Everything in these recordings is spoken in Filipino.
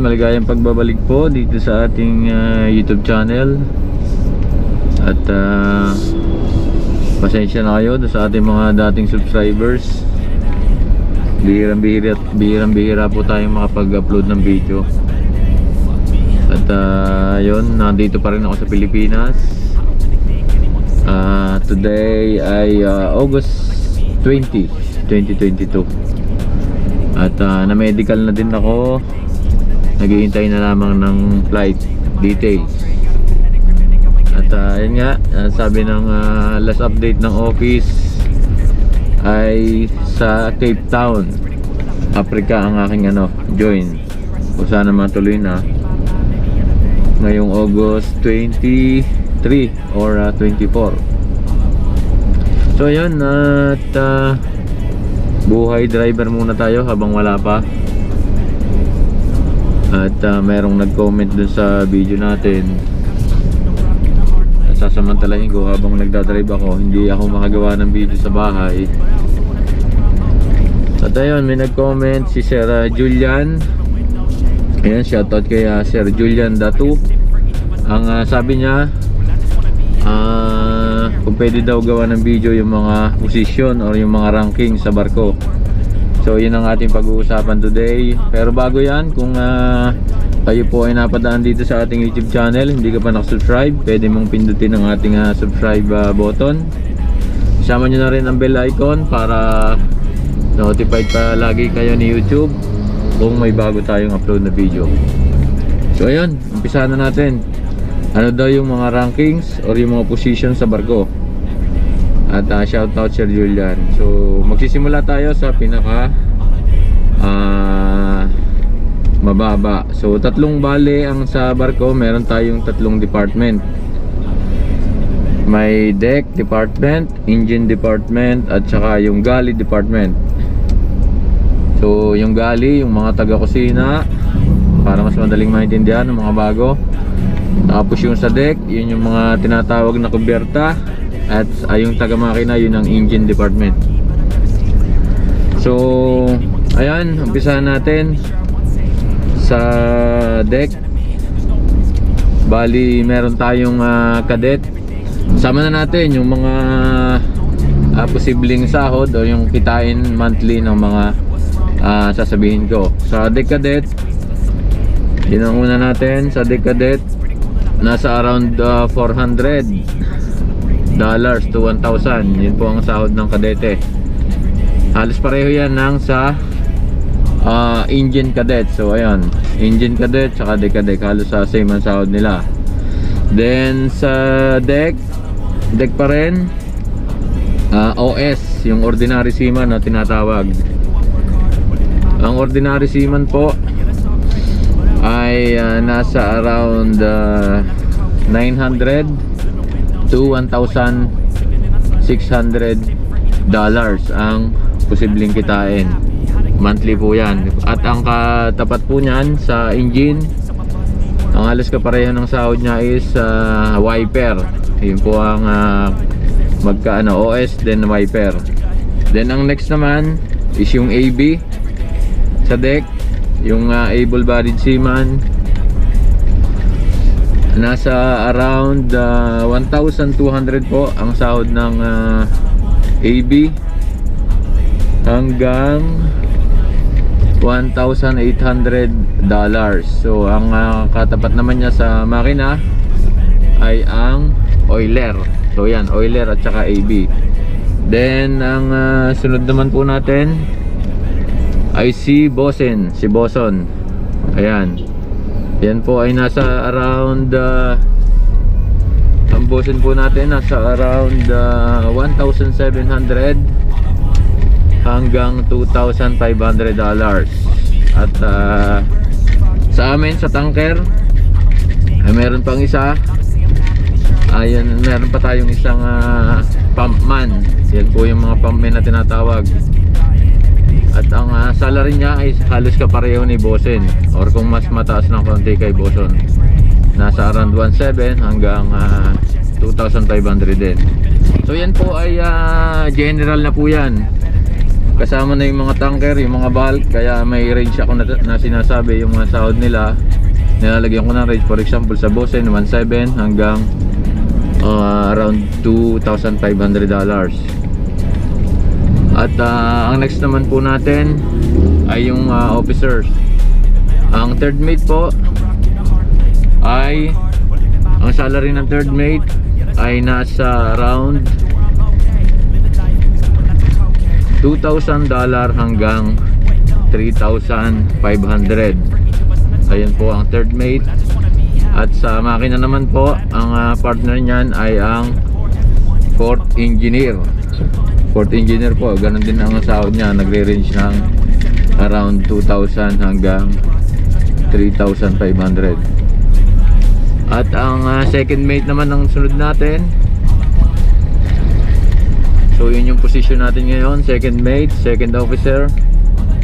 Ayan, maligayang pagbabalik po dito sa ating ah, YouTube channel. At ah, pasensya na kayo sa ating mga dating subscribers. Bihirang bihira, bihirang bihira po tayong makapag-upload ng video. At ah, yun, nandito pa rin ako sa Pilipinas. Ah, today ay ah, August 20, 2022. At ah, na-medical na din ako. Naghihintay na lamang ng flight details. At yun nga, ah, sabi ng ah, last update ng office ay sa Cape Town, Africa ang aking ano, join. O sana matuloy na ngayong August 23 or ah, 24. So ayun, at ah, buhay driver muna tayo habang wala pa. At ah, merong nag-comment dun sa video natin. Sasamantalahin ko habang nagdadrive ako, hindi ako makagawa ng video sa bahay. At ayun, may nag-comment si Sir ah, Julian. Ayan, shoutout kay ah, Sir Julian Datu. Ang ah, sabi niya, ah, kung pwede daw gawa ng video yung mga position or yung mga ranking sa barko. So yun ang ating pag-uusapan today. Pero bago yan, kung ah, kayo po ay napadaan dito sa ating YouTube channel, hindi ka pa nakasubscribe, pwede mong pindutin ang ating ah, subscribe ah, button. Isama nyo na rin ang bell icon para notified pa lagi kayo ni YouTube kung may bago tayong upload na video. So ayun, umpisa na natin. Ano daw yung mga rankings or yung mga position sa barko? At uh, shout out Sir Julian. So magsisimula tayo sa pinaka ah, mababa. So tatlong bale ang sa barko, meron tayong tatlong department. May deck department, engine department at saka yung galley department. So yung galley, yung mga taga-kusina para mas madaling maintindihan ng mga bago. Tapos yung sa deck, yun yung mga tinatawag na kubyerta at ay yung taga-makina, yun ang engine department. So, ayan, umpisahan natin sa deck. Bali, meron tayong ah, cadet. Sama na natin yung mga ah, posibleng sahod o yung kitain monthly ng mga ah, sasabihin ko. Sa deck cadet, yun ang una natin sa deck cadet nasa around ah, 400 dollars to 1,000 yun po ang sahod ng kadete. Halos pareho yan ng sa ah, engine cadet. So ayan engine cadet saka deck cadet halos sa same ang sahod nila. Then sa deck deck pa rin ah, OS yung ordinary seaman na tinatawag. Ang ordinary seaman po ay ah, nasa around ah, 900 to 1,600 dollars ang posibleng kitain. Monthly po yan. At ang katapat po niyan sa engine ang halos kapareho ng sahod niya is ah, wiper. Yun po ang ah, magka ano, OS then wiper. Then ang next naman is yung AB sa deck yung uh, able-bodied seaman nasa around ah, 1,200 po ang sahod ng ah, AB hanggang 1,800 dollars so ang ah, katapat naman niya sa makina ay ang oiler so yan oiler at saka AB then ang ah, sunod naman po natin ay si Bosen, si Boson. Ayan. Yan po ay nasa around uh, ang po natin nasa around uh, 1,700 hanggang 2,500 dollars. At uh, sa amin sa tanker ay meron pang isa. Ayun, meron pa tayong isang uh, pumpman. Yan po yung mga pumpman na tinatawag. At ang ah, salary niya ay halos kapareho ni Bosen or kung mas mataas ng konti kay Boson. Nasa around 1.7 hanggang ah, 2,500 din. So yan po ay ah, general na po yan. kasama na yung mga tanker, yung mga bulk, kaya may range ako na, na sinasabi yung mga sahod nila. Nilalagyan ko ng range, for example sa Bosen, 1.7 hanggang uh, around $2,500 At uh, ang next naman po natin ay yung uh, officers. Ang third mate po ay ang salary ng third mate ay nasa around $2,000 hanggang 3,500 ayun po ang third mate. At sa makina naman po ang ah, partner niyan ay ang fourth engineer fourth engineer po ganun din ang sahod niya nagre-range ng around 2,000 hanggang 3,500 at ang ah, second mate naman ng sunod natin So yun yung position natin ngayon, second mate, second officer.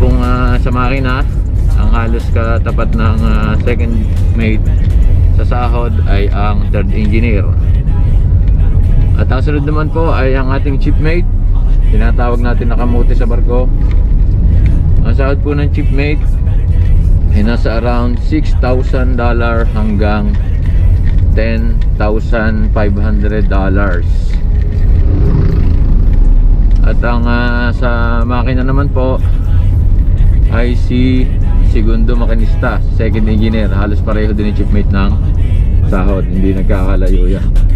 Kung ah, sa makina, ang halos katapat ng ah, second mate sa sahod ay ang third engineer. At ang sunod naman po ay ang ating chief mate. Tinatawag natin na kamuti sa barko. Ang sahod po ng chief mate ay nasa around $6,000 hanggang $10,500 at ang ah, sa makina naman po ay si segundo makinista, second engineer. Halos pareho din yung chipmate ng sahod, hindi nagkakalayo yan.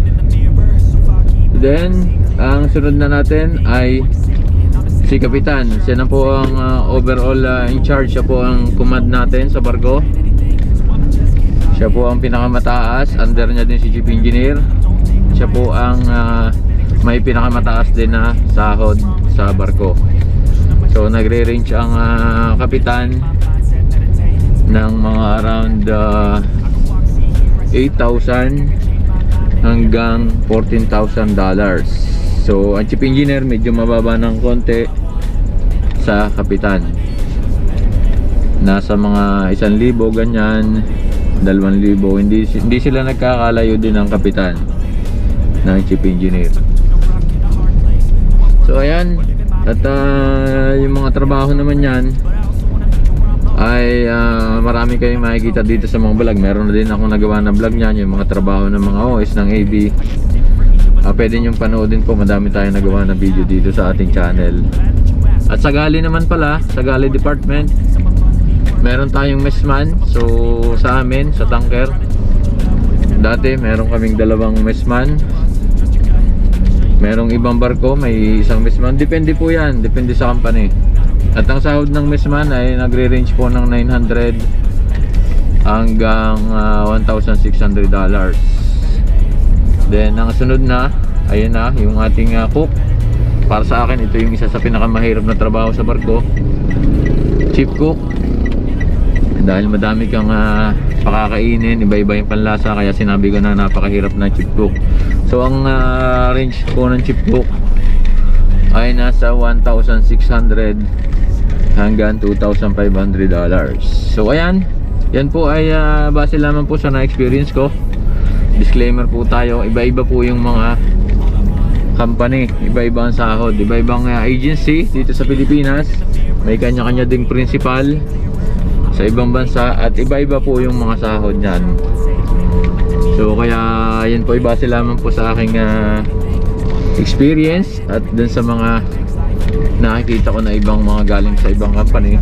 Then, ang sunod na natin ay si Kapitan. Siya na po ang ah, overall ah, in charge. Siya po ang command natin sa barko. Siya po ang pinakamataas. Under niya din si chief engineer. Siya po ang ah, may pinakamataas din na sahod sa barko. So nagre-range ang ah, kapitan ng mga around ah, 8,000 hanggang 14,000 dollars. So ang chief engineer medyo mababa ng konti sa kapitan. Nasa mga 1,000 ganyan, 2,000 hindi hindi sila nagkakalayo din ng kapitan ng chief engineer. So ayan, at ah, yung mga trabaho naman yan ay ah, marami kayong makikita dito sa mga vlog. Meron na din ako nagawa na vlog niyan, yung mga trabaho ng mga OS ng AB. Ah, pwede nyo panoodin po, madami tayong nagawa na video dito sa ating channel. At sa Gali naman pala, sa Gali Department, meron tayong messman. So sa amin, sa tanker, dati meron kaming dalawang messman Merong ibang barko, may isang messman. Depende po yan, depende sa company. At ang sahod ng messman ay nagre-range po ng 900 hanggang ah, $1,600 dollars. Then ang sunod na, ayun na, yung ating ah, cook. Para sa akin, ito yung isa sa pinakamahirap na trabaho sa barko. Chief cook. Dahil madami kang ah, pakakainin, iba-iba yung panlasa, kaya sinabi ko na napakahirap na chief cook. So ang ah, range po ng chief cook ay nasa 1,600 hanggang 2,500 dollars. So ayan, yan po ay ah, base lamang po sa na-experience ko. Disclaimer po tayo, iba-iba po yung mga company, iba-iba ang sahod, iba-ibang ah, agency dito sa Pilipinas. May kanya-kanya ding principal sa ibang bansa at iba-iba po yung mga sahod niyan. So kaya yan po ay base lamang po sa aking ah, experience at dun sa mga nakikita ko na ibang mga galing sa ibang company.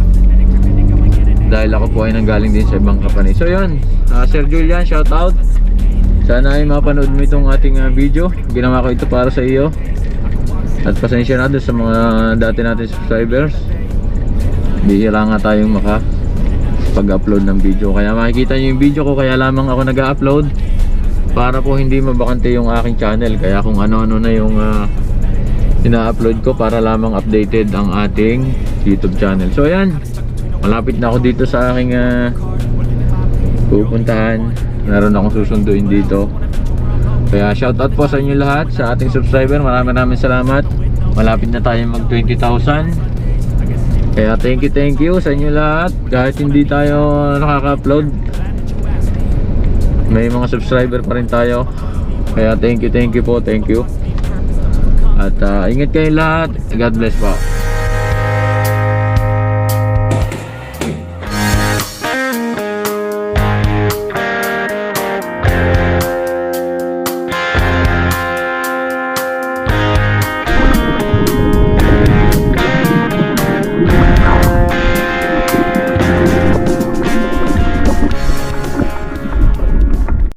Dahil ako po ay nanggaling din sa ibang company. So yun. Ah, Sir Julian shout out. Sana ay mapanood mo itong ating ah, video. Ginawa ko ito para sa iyo. At pasensya na dun sa mga dati natin subscribers. Bihira nga tayong maka pag-upload ng video. Kaya makikita nyo yung video ko kaya lamang ako nag-upload para po hindi mabakante yung aking channel. Kaya kung ano-ano na yung ah, ina-upload ko para lamang updated ang ating YouTube channel. So ayan, malapit na ako dito sa aking ah, pupuntahan. Meron akong susunduin dito. Kaya shoutout po sa inyo lahat sa ating subscriber. Maraming maraming salamat. Malapit na tayo mag 20,000. Kaya thank you, thank you sa inyo lahat. Kahit hindi tayo nakaka-upload, may mga subscriber pa rin tayo. Kaya thank you, thank you po, thank you. At ah, ingat kayo lahat. God bless po.